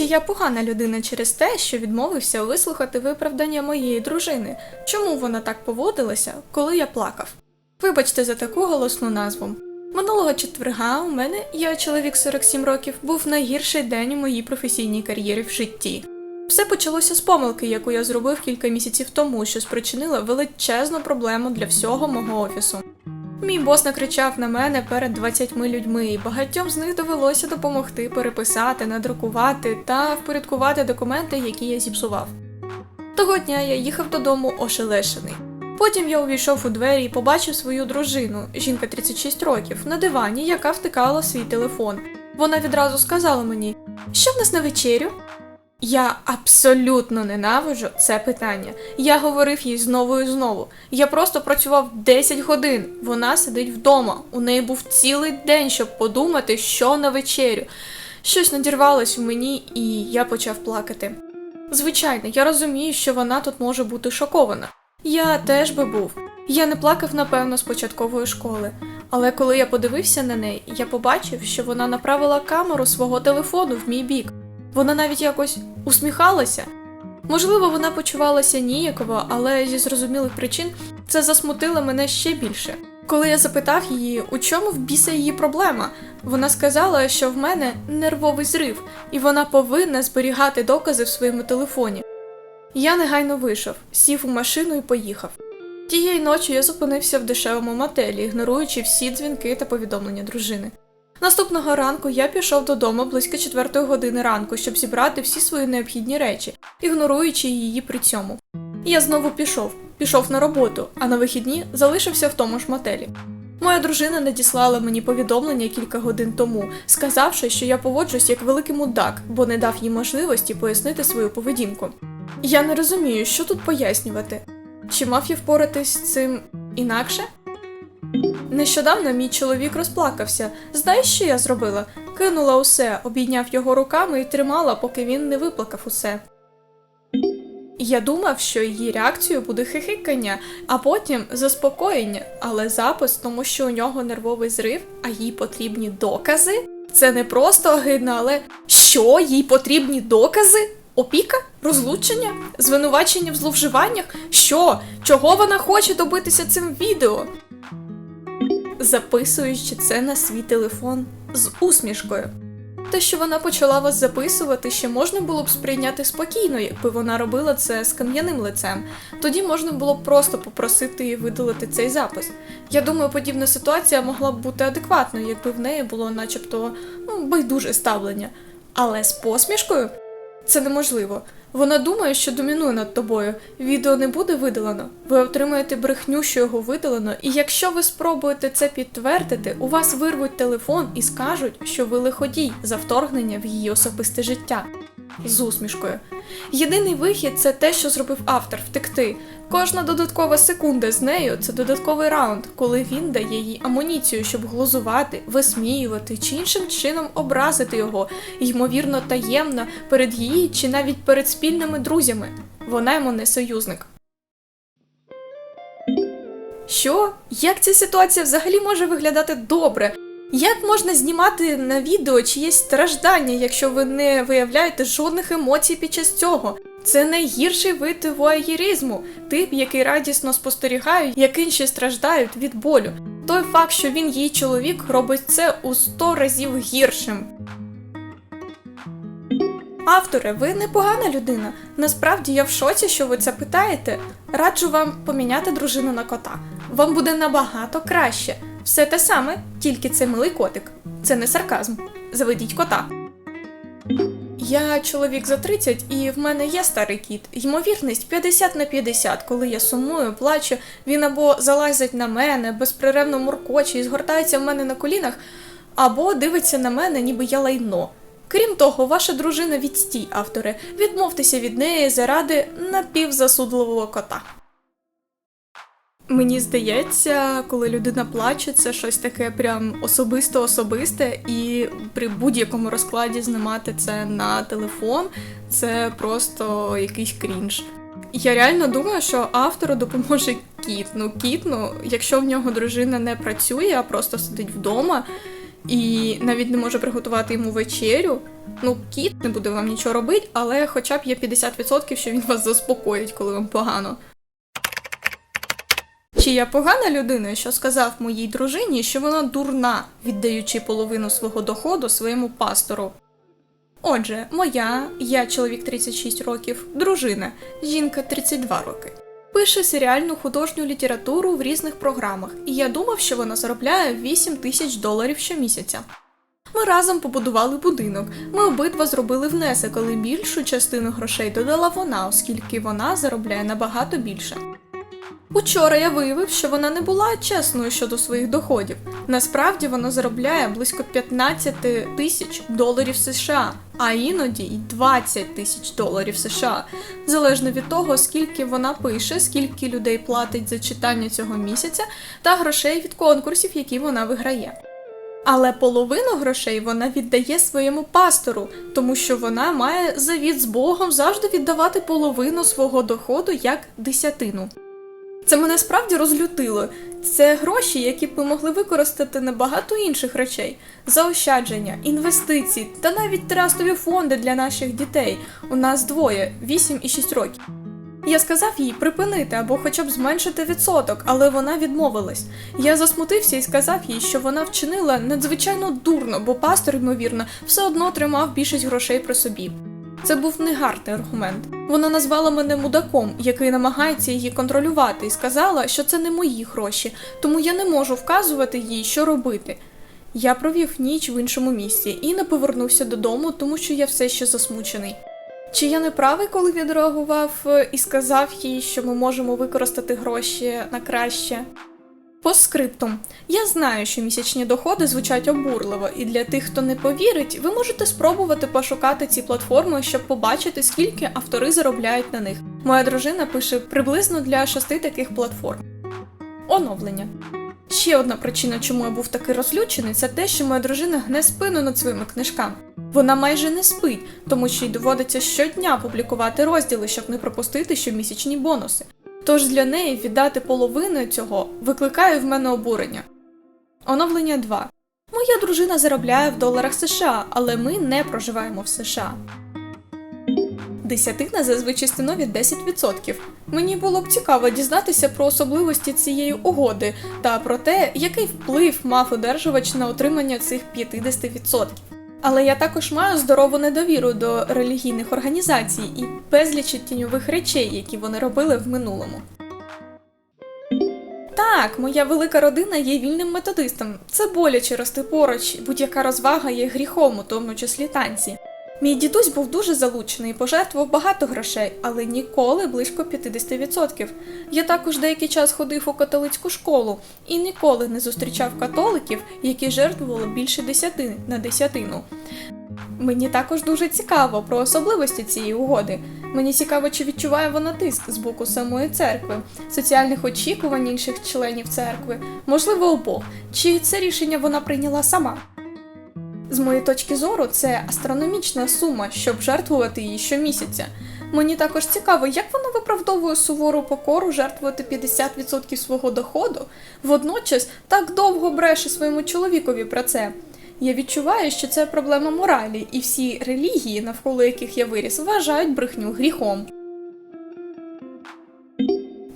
Чи я погана людина через те, що відмовився вислухати виправдання моєї дружини? Чому вона так поводилася, коли я плакав? Вибачте за таку голосну назву. Минулого четверга у мене, я чоловік 47 років, був найгірший день у моїй професійній кар'єрі в житті. Все почалося з помилки, яку я зробив кілька місяців тому, що спричинила величезну проблему для всього мого офісу. Мій бос накричав на мене перед 20 людьми, і багатьом з них довелося допомогти переписати, надрукувати та впорядкувати документи, які я зіпсував. Того дня я їхав додому ошелешений. Потім я увійшов у двері і побачив свою дружину, жінка 36 років, на дивані, яка втикала свій телефон. Вона відразу сказала мені, що в нас на вечерю? Я абсолютно ненавиджу це питання. Я говорив їй знову і знову. Я просто працював 10 годин. Вона сидить вдома. У неї був цілий день, щоб подумати, що на вечерю. Щось надірвалось у мені, і я почав плакати. Звичайно, я розумію, що вона тут може бути шокована. Я теж би був. Я не плакав, напевно, з початкової школи. Але коли я подивився на неї, я побачив, що вона направила камеру свого телефону в мій бік. Вона навіть якось усміхалася. Можливо, вона почувалася ніяково, але зі зрозумілих причин це засмутило мене ще більше. Коли я запитав її, у чому в біса її проблема, вона сказала, що в мене нервовий зрив, і вона повинна зберігати докази в своєму телефоні. Я негайно вийшов, сів у машину і поїхав. Тієї ночі я зупинився в дешевому мотелі, ігноруючи всі дзвінки та повідомлення дружини. Наступного ранку я пішов додому близько четвертої години ранку, щоб зібрати всі свої необхідні речі, ігноруючи її при цьому. Я знову пішов, пішов на роботу, а на вихідні залишився в тому ж мотелі. Моя дружина надіслала мені повідомлення кілька годин тому, сказавши, що я поводжусь як великий мудак, бо не дав їй можливості пояснити свою поведінку. Я не розумію, що тут пояснювати. Чи мав я впоратись з цим інакше? Нещодавно мій чоловік розплакався. Знаєш, що я зробила? Кинула усе, обійняв його руками і тримала, поки він не виплакав усе. Я думав, що її реакцією буде хихикання, а потім заспокоєння, але запис, тому що у нього нервовий зрив, а їй потрібні докази. Це не просто огидно, але що їй потрібні докази? Опіка? Розлучення? Звинувачення в зловживаннях? Що? Чого вона хоче добитися цим відео? Записуючи це на свій телефон з усмішкою. Те, що вона почала вас записувати, ще можна було б сприйняти спокійно, якби вона робила це з кам'яним лицем. Тоді можна було б просто попросити її видалити цей запис. Я думаю, подібна ситуація могла б бути адекватною, якби в неї було начебто ну, байдуже ставлення. Але з посмішкою це неможливо. Вона думає, що домінує над тобою. Відео не буде видалено. Ви отримаєте брехню, що його видалено, і якщо ви спробуєте це підтвердити, у вас вирвуть телефон і скажуть, що ви лиходій за вторгнення в її особисте життя. З усмішкою. Єдиний вихід це те, що зробив автор втекти. Кожна додаткова секунда з нею це додатковий раунд, коли він дає їй амуніцію, щоб глузувати, висміювати чи іншим чином образити його, ймовірно, таємно перед її чи навіть перед спільними друзями. Вона йому не союзник. Що? Як ця ситуація взагалі може виглядати добре? Як можна знімати на відео чиєсь страждання, якщо ви не виявляєте жодних емоцій під час цього? Це найгірший вид воєрізму, тип, який радісно спостерігає, як інші страждають від болю. Той факт, що він її чоловік, робить це у сто разів гіршим. Авторе, ви непогана людина. Насправді я в шоці, що ви це питаєте. Раджу вам поміняти дружину на кота. Вам буде набагато краще. Все те саме, тільки це милий котик. Це не сарказм. Заведіть кота. Я чоловік за 30 і в мене є старий кіт. Ймовірність 50 на 50. Коли я сумую, плачу, він або залазить на мене, безперервно муркоче і згортається в мене на колінах, або дивиться на мене, ніби я лайно. Крім того, ваша дружина відстій, авторе. Відмовтеся від неї заради напівзасудливого кота. Мені здається, коли людина плаче, це щось таке прям особисто-особисте, і при будь-якому розкладі знімати це на телефон це просто якийсь крінж. Я реально думаю, що автору допоможе кіт. Ну, кіт, ну, якщо в нього дружина не працює, а просто сидить вдома, і навіть не може приготувати йому вечерю. Ну, кіт не буде вам нічого робити, але хоча б є 50%, що він вас заспокоїть, коли вам погано. Чи я погана людина, що сказав моїй дружині, що вона дурна, віддаючи половину свого доходу своєму пастору? Отже, моя, я чоловік 36 років, дружина, жінка 32 роки. Пише серіальну художню літературу в різних програмах, і я думав, що вона заробляє 8 тисяч доларів щомісяця. Ми разом побудували будинок. Ми обидва зробили внесок, але більшу частину грошей додала вона, оскільки вона заробляє набагато більше. Учора я виявив, що вона не була чесною щодо своїх доходів. Насправді вона заробляє близько 15 тисяч доларів США, а іноді й 20 тисяч доларів США, залежно від того, скільки вона пише, скільки людей платить за читання цього місяця, та грошей від конкурсів, які вона виграє. Але половину грошей вона віддає своєму пастору, тому що вона має завіт з Богом завжди віддавати половину свого доходу як десятину. Це мене справді розлютило. Це гроші, які б ми могли використати на багато інших речей: заощадження, інвестиції та навіть трастові фонди для наших дітей. У нас двоє 8 і 6 років. Я сказав їй припинити або хоча б зменшити відсоток, але вона відмовилась. Я засмутився і сказав їй, що вона вчинила надзвичайно дурно, бо пастор, ймовірно, все одно тримав більшість грошей при собі. Це був негарний аргумент. Вона назвала мене мудаком, який намагається її контролювати, і сказала, що це не мої гроші, тому я не можу вказувати їй, що робити. Я провів ніч в іншому місці і не повернувся додому, тому що я все ще засмучений. Чи я не правий, коли відреагував е, і сказав їй, що ми можемо використати гроші на краще? По скриптум. Я знаю, що місячні доходи звучать обурливо, і для тих, хто не повірить, ви можете спробувати пошукати ці платформи, щоб побачити, скільки автори заробляють на них. Моя дружина пише приблизно для шести таких платформ. Оновлення. Ще одна причина, чому я був такий розлючений, це те, що моя дружина гне спину над своїми книжками. Вона майже не спить, тому що їй доводиться щодня публікувати розділи, щоб не пропустити щомісячні бонуси. Тож для неї віддати половину цього викликає в мене обурення. Оновлення 2. Моя дружина заробляє в доларах США, але ми не проживаємо в США. Десятина зазвичай становить 10%. Мені було б цікаво дізнатися про особливості цієї угоди та про те, який вплив мав одержувач на отримання цих 50%. Але я також маю здорову недовіру до релігійних організацій і безлічі тіньових речей, які вони робили в минулому. Так, моя велика родина є вільним методистом. Це боляче рости поруч, будь-яка розвага є гріхом, у тому числі танці. Мій дідусь був дуже залучений і пожертвував багато грошей, але ніколи близько 50%. Я також деякий час ходив у католицьку школу і ніколи не зустрічав католиків, які жертвували більше десятини на десятину. Мені також дуже цікаво про особливості цієї угоди. Мені цікаво, чи відчуває вона тиск з боку самої церкви, соціальних очікувань інших членів церкви, можливо, обох, чи це рішення вона прийняла сама. З моєї точки зору, це астрономічна сума, щоб жертвувати її щомісяця. Мені також цікаво, як вона виправдовує сувору покору жертвувати 50% свого доходу, водночас так довго бреше своєму чоловікові про це. Я відчуваю, що це проблема моралі, і всі релігії, навколо яких я виріс, вважають брехню гріхом.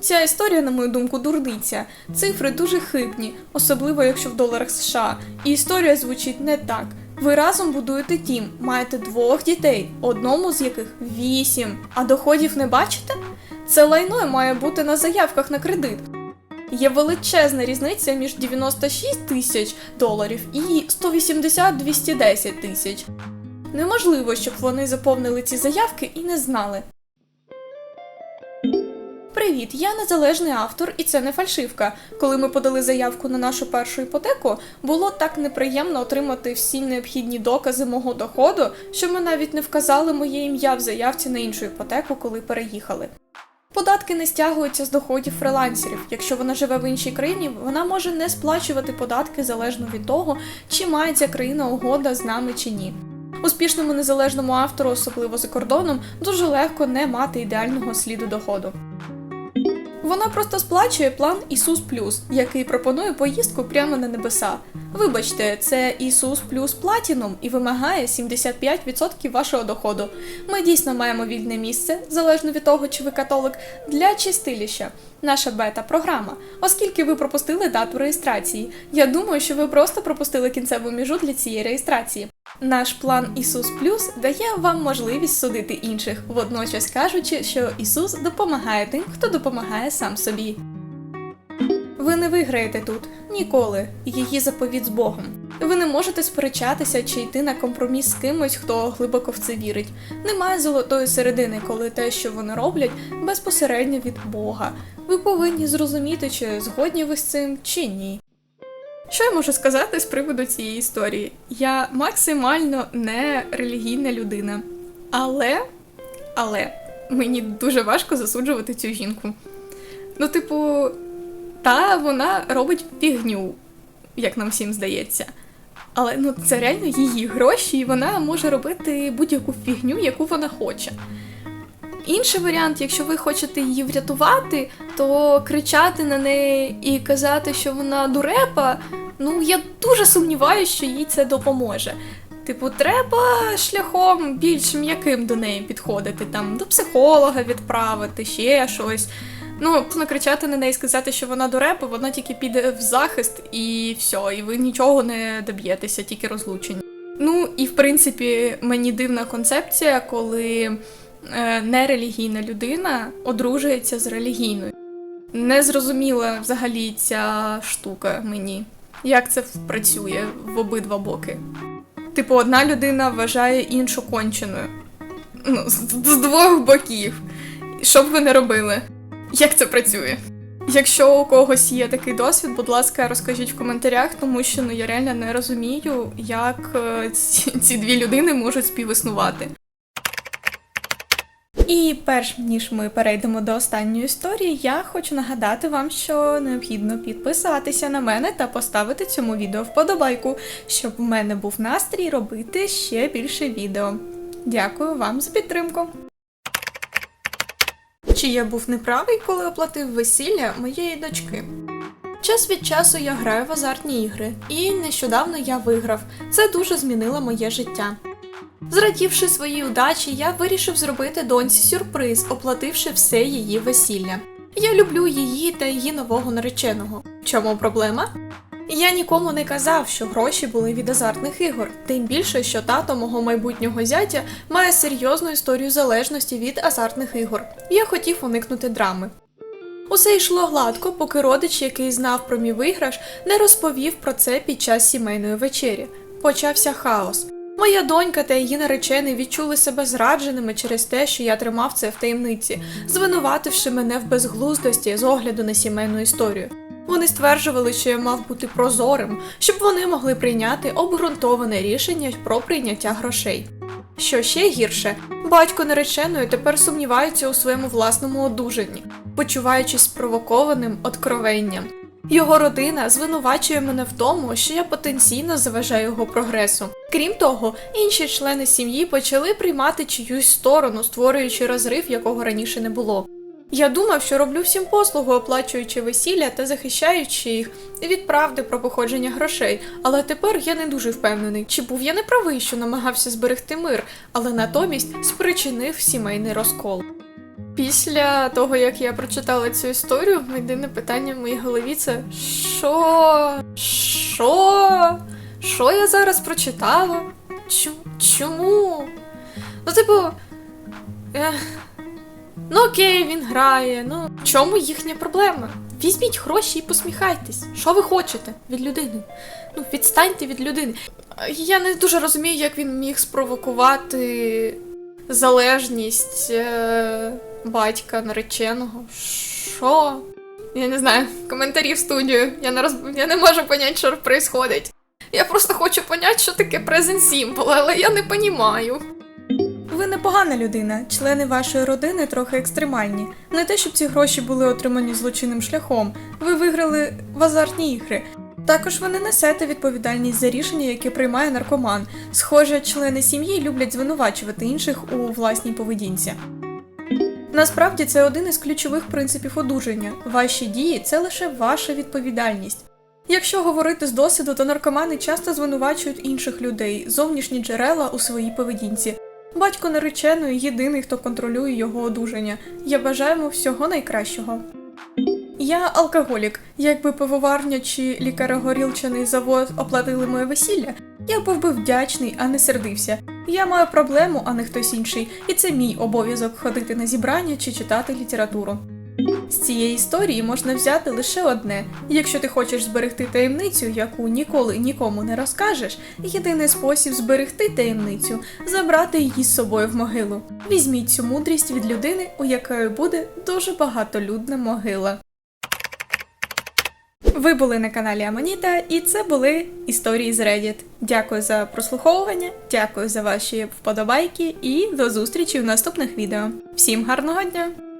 Ця історія, на мою думку, дурниця. Цифри дуже хибні, особливо якщо в доларах США. І історія звучить не так. Ви разом будуєте тім, маєте двох дітей, одному з яких вісім, а доходів не бачите? Це лайно має бути на заявках на кредит. Є величезна різниця між 96 тисяч доларів і 180-210 тисяч. Неможливо, щоб вони заповнили ці заявки і не знали. Привіт, я незалежний автор, і це не фальшивка. Коли ми подали заявку на нашу першу іпотеку, було так неприємно отримати всі необхідні докази мого доходу, що ми навіть не вказали моє ім'я в заявці на іншу іпотеку, коли переїхали. Податки не стягуються з доходів фрилансерів. Якщо вона живе в іншій країні, вона може не сплачувати податки залежно від того, чи має ця країна угода з нами чи ні. Успішному незалежному автору, особливо за кордоном, дуже легко не мати ідеального сліду доходу. Вона просто сплачує план Ісус Плюс, який пропонує поїздку прямо на небеса. Вибачте, це Ісус плюс Платінум і вимагає 75% вашого доходу. Ми дійсно маємо вільне місце, залежно від того, чи ви католик, для чистилища. Наша бета-програма, оскільки ви пропустили дату реєстрації. Я думаю, що ви просто пропустили кінцеву міжу для цієї реєстрації. Наш план Ісус Плюс дає вам можливість судити інших, водночас кажучи, що Ісус допомагає тим, хто допомагає сам собі. Ви не виграєте тут ніколи. Її заповіт з Богом. Ви не можете сперечатися чи йти на компроміс з кимось, хто глибоко в це вірить. Немає золотої середини, коли те, що вони роблять, безпосередньо від Бога. Ви повинні зрозуміти, чи згодні ви з цим чи ні. Що я можу сказати з приводу цієї історії? Я максимально не релігійна людина. Але, але мені дуже важко засуджувати цю жінку. Ну, типу, та вона робить фігню, як нам всім здається. Але ну це реально її гроші, і вона може робити будь-яку фігню, яку вона хоче. Інший варіант, якщо ви хочете її врятувати, то кричати на неї і казати, що вона дурепа, ну я дуже сумніваюся, що їй це допоможе. Типу, треба шляхом більш м'яким до неї підходити, там до психолога відправити, ще щось. Ну, накричати на неї і сказати, що вона дурепа, вона тільки піде в захист і все, і ви нічого не доб'єтеся, тільки розлучення. Ну і в принципі мені дивна концепція, коли нерелігійна людина одружується з релігійною. Не зрозуміла взагалі ця штука мені, як це працює в обидва боки. Типу, одна людина вважає іншу конченою. Ну, з, з двох боків. Що б ви не робили? Як це працює? Якщо у когось є такий досвід, будь ласка, розкажіть в коментарях, тому що ну я реально не розумію, як е, ці, ці дві людини можуть співіснувати. І перш ніж ми перейдемо до останньої історії, я хочу нагадати вам, що необхідно підписатися на мене та поставити цьому відео вподобайку, щоб у мене був настрій робити ще більше відео. Дякую вам за підтримку. Чи я був неправий, коли оплатив весілля моєї дочки? Час від часу я граю в азартні ігри, і нещодавно я виграв. Це дуже змінило моє життя. Зрадівши своїй удачі, я вирішив зробити доньці сюрприз, оплативши все її весілля. Я люблю її та її нового нареченого. Чому проблема? Я нікому не казав, що гроші були від азартних ігор, тим більше, що тато мого майбутнього зятя має серйозну історію залежності від азартних ігор. Я хотів уникнути драми. Усе йшло гладко, поки родич, який знав про мій виграш, не розповів про це під час сімейної вечері. Почався хаос. Моя донька та її наречений відчули себе зрадженими через те, що я тримав це в таємниці, звинувативши мене в безглуздості з огляду на сімейну історію. Вони стверджували, що я мав бути прозорим, щоб вони могли прийняти обґрунтоване рішення про прийняття грошей. Що ще гірше, батько нареченої тепер сумнівається у своєму власному одужанні, почуваючись спровокованим откровенням. Його родина звинувачує мене в тому, що я потенційно заважаю його прогресу. Крім того, інші члени сім'ї почали приймати чиюсь сторону, створюючи розрив, якого раніше не було. Я думав, що роблю всім послугу, оплачуючи весілля та захищаючи їх від правди про походження грошей. Але тепер я не дуже впевнений, чи був я не правий, що намагався зберегти мир, але натомість спричинив сімейний розкол. Після того, як я прочитала цю історію, єдине питання в моїй голові це що? Що? Що я зараз прочитала? Чому? Ну, типу. Ех, Ну окей, він грає. Ну в чому їхня проблема? Візьміть гроші і посміхайтесь. Що ви хочете від людини? Ну, відстаньте від людини. Я не дуже розумію, як він міг спровокувати залежність е- батька нареченого. Що? Я не знаю, коментарі в студію. Я не роз... я не можу поняти, що відбувається. Я просто хочу поняти, що таке present simple, але я не понімаю. Ви непогана людина, члени вашої родини трохи екстремальні. Не те, щоб ці гроші були отримані злочинним шляхом. Ви виграли в азартні ігри. Також ви не несете відповідальність за рішення, яке приймає наркоман. Схоже, члени сім'ї люблять звинувачувати інших у власній поведінці. Насправді це один із ключових принципів одужання. Ваші дії це лише ваша відповідальність. Якщо говорити з досвіду, то наркомани часто звинувачують інших людей, зовнішні джерела у своїй поведінці. Батько нареченої єдиний, хто контролює його одужання. Я бажаю йому всього найкращого. Я алкоголік. Якби пивоварня чи лікарогорілчаний завод оплатили моє весілля, я був би вдячний, а не сердився. Я маю проблему, а не хтось інший, і це мій обов'язок ходити на зібрання чи читати літературу. З цієї історії можна взяти лише одне: якщо ти хочеш зберегти таємницю, яку ніколи нікому не розкажеш, єдиний спосіб зберегти таємницю забрати її з собою в могилу. Візьміть цю мудрість від людини, у якої буде дуже багатолюдна могила. Ви були на каналі Аманіта, і це були історії з Reddit. Дякую за прослуховування, дякую за ваші вподобайки і до зустрічі в наступних відео. Всім гарного дня!